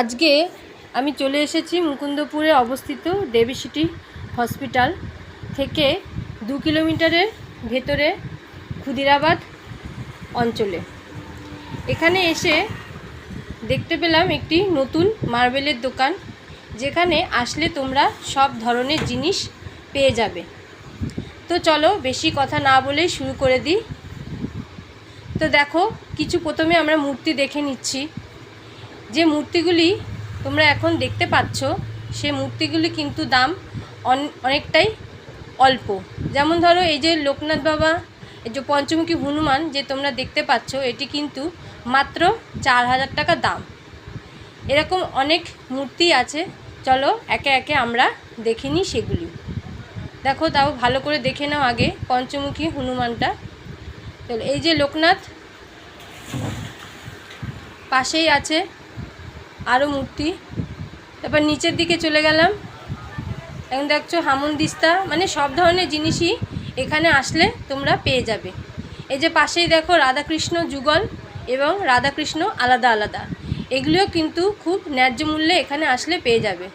আজকে আমি চলে এসেছি মুকুন্দপুরে অবস্থিত দেবী সিটি হসপিটাল থেকে দু কিলোমিটারের ভেতরে ক্ষুদিরাবাদ অঞ্চলে। এখানে এসে দেখতে পেলাম একটি নতুন মার্বেলের দোকান, যেখানে আসলে তোমরা সব ধরনের জিনিস পেয়ে যাবে। তো চলো বেশি কথা না বলেই শুরু করে দিই। তো দেখো, কিছু প্রথমে আমরা মূর্তি দেখে নিচ্ছি। যে মূর্তিগুলি তোমরা এখন দেখতে পাচ্ছ, সে মূর্তিগুলি কিন্তু দাম অন- অনেকটাই অল্প। যেমন ধরো এই যে লোকনাথ বাবা, এই যে পঞ্চমুখী হনুমান যে তোমরা দেখতে পাচ্ছ, এটি কিন্তু মাত্র চার হাজার টাকা দাম। এরকম অনেক মূর্তি আছে, চলো একে একে আমরা দেখে নিই সেগুলি। দেখো তাও ভালো করে দেখে নাও আগে পঞ্চমুখী হনুমানটা। চলো, এই যে লোকনাথ পাশেই আছে আরও মূর্তি। তারপর নিচের দিকে চলে গেলাম। এখন দেখছ হামুনদিস্তা মানে সব ধরনের জিনিসই এখানে আসলে তোমরা পেয়ে যাবে। এই যে পাশেই দেখো রাধাকৃষ্ণ যুগল এবং রাধাকৃষ্ণ আলাদা আলাদা। এগুলিও কিন্তু খুব ন্যায্য মূল্যে এখানে আসলে পেয়ে যাবে।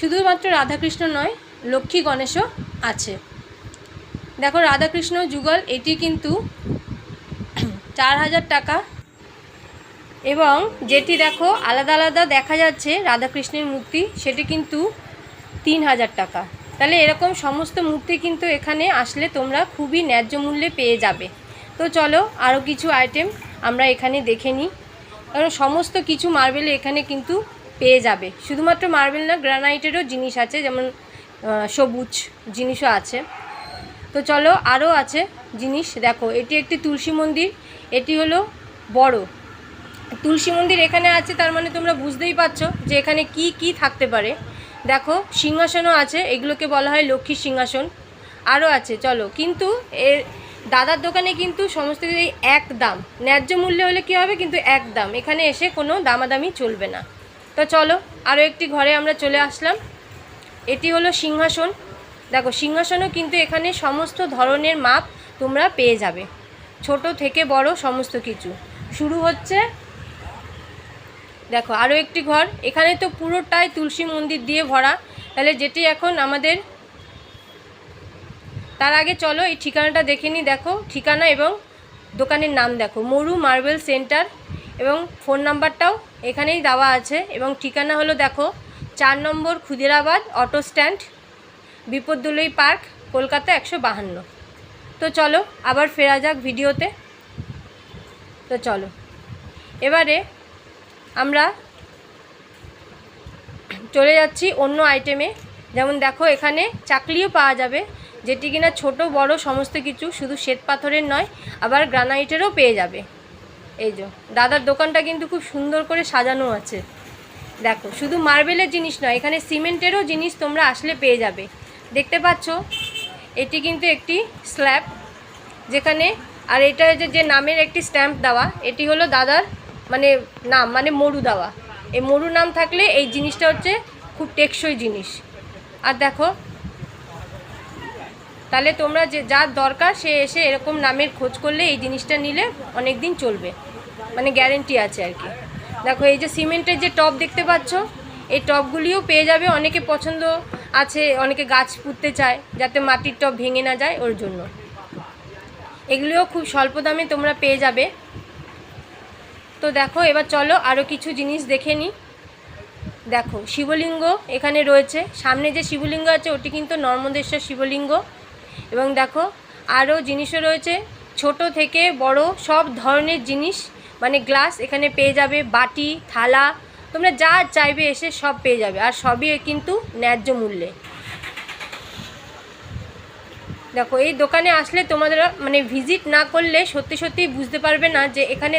শুধুমাত্র রাধাকৃষ্ণ নয়, লক্ষ্মী গণেশও আছে। দেখো রাধাকৃষ্ণ যুগল, এটি কিন্তু চার হাজার টাকা এবং যেটি দেখো, আলাদা আলাদা দেখা যাচ্ছে, রাধাকৃষ্ণের মূর্তি, সেটি কিন্তু তিন হাজার টাকা। তাহলে এরকম সমস্ত মূর্তি কিন্তু এখানে আসলে তোমরা খুবই ন্যায্য মূল্যে পেয়ে যাবে। তো চলো আরও কিছু আইটেম আমরা এখানে দেখে নিই। কারণ সমস্ত কিছু মার্বেল এখানে কিন্তু পেয়ে যাবে। শুধুমাত্র মার্বেল না গ্রানাইটেরও জিনিস আছে, যেমন সবুজ জিনিসও আছে। তো চলো আরও আছে জিনিস। দেখো, এটি একটি তুলসী মন্দির, এটি হলো বড়। তুলসী মন্দির এখানে আছে, তার মানে তোমরা বুঝতেই পারছ যে এখানে কি কি থাকতে পারে। দেখো, সিংহাসনও আছে, এগুলোকে বলা হয় লক্ষ্মীর সিংহাসন। আরও আছে, চলো। কিন্তু এর দাদার দোকানে কিন্তু সমস্ত কিছুই এক দাম। ন্যায্য মূল্য হলে কী হবে? কিন্তু এক দাম। এখানে এসে কোনো দামাদামি চলবে না। তো চলো, আরও একটি ঘরে আমরা চলে আসলাম। এটি হলো সিংহাসন। দেখো, সিংহাসনও কিন্তু এখানে সমস্ত ধরনের মাপ তোমরা পেয়ে যাবে। ছোট থেকে বড় সমস্ত কিছু। শুরু হচ্ছে দেখো আরও একটি ঘর। এখানে তো পুরোটাই তুলসী মন্দির দিয়ে ভরা। তাহলে যেটি এখন আমাদের তার আগে চলো, এই ঠিকানাটা দেখে নিই। দেখো, ঠিকানা এবং দোকানের নাম দেখো। মরু মার্বেল সেন্টার এবং ফোন নাম্বারটাও এখানেই দেওয়া আছে। এবং ঠিকানা হলো দেখো, চার নম্বর ক্ষুদিরাবাদ অটো স্ট্যান্ড বিপদুলই পার্ক, কলকাতা একশো বাহান্ন। তো চলো, আবার ফেরা যাক ভিডিওতে। তো চলো। এবারে আমরা চলে যাচ্ছি অন্য আইটেমে যেমন দেখো, এখানে চাকলিও পাওয়া যাবে, যেটি কিনা ছোট, বড়, সমস্ত কিছু, শুধু শ্বেত পাথরের নয়, আবার গ্রানাইটেরও পেয়ে যাবে। এই যে, দাদার দোকানটা কিন্তু খুব সুন্দর করে সাজানো আছে। দেখো, শুধু মার্বেলের জিনিস নয়, এখানে সিমেন্টেরও জিনিস তোমরা আসলে পেয়ে যাবে। দেখতে পাচ্ছ, এটি কিন্তু একটি স্ল্যাব, যেখানে, আর এটা যে যে নামের একটি স্ট্যাম্প দেওয়া, এটি হলো দাদার মানে নাম মানে মরু দেওয়া। এই মরু নাম থাকলে এই জিনিসটা হচ্ছে খুব টেকসই জিনিস। আর দেখো, তাহলে তোমরা যে যার দরকার সে এসে এরকম নামের খোঁজ করলে এই জিনিসটা নিলে অনেক দিন চলবে। মানে গ্যারেন্টি আছে আর কি। দেখো, এই যে সিমেন্টের যে টব দেখতে পাচ্ছ, এই টবগুলিও পেয়ে যাবে অনেকে পছন্দ আছে, অনেকে গাছ পুঁততে চায় যাতে মাটির টব ভেঙে না যায় ওর জন্য। এগুলিও খুব স্বল্প দামে তোমরা পেয়ে যাবে। তো দেখো, এবার চলো আরও কিছু জিনিস দেখে নিই দেখো, শিবলিঙ্গ এখানে রয়েছে। সামনে যে শিবলিঙ্গ আছে, ওটি কিন্তু নর্মদেশ্বর শিবলিঙ্গ। এবং দেখো আরও জিনিসও রয়েছে। ছোট থেকে বড় সব ধরনের জিনিস মানে গ্লাস এখানে পেয়ে যাবে, বাটি, থালা। তোমরা যা চাইবে এসে সব পেয়ে যাবে, আর সবই কিন্তু ন্যায্য মূল্যে। দেখো, এই দোকানে আসলে তোমাদের মানে ভিজিট না করলে সত্যি সত্যি বুঝতে পারবে না যে এখানে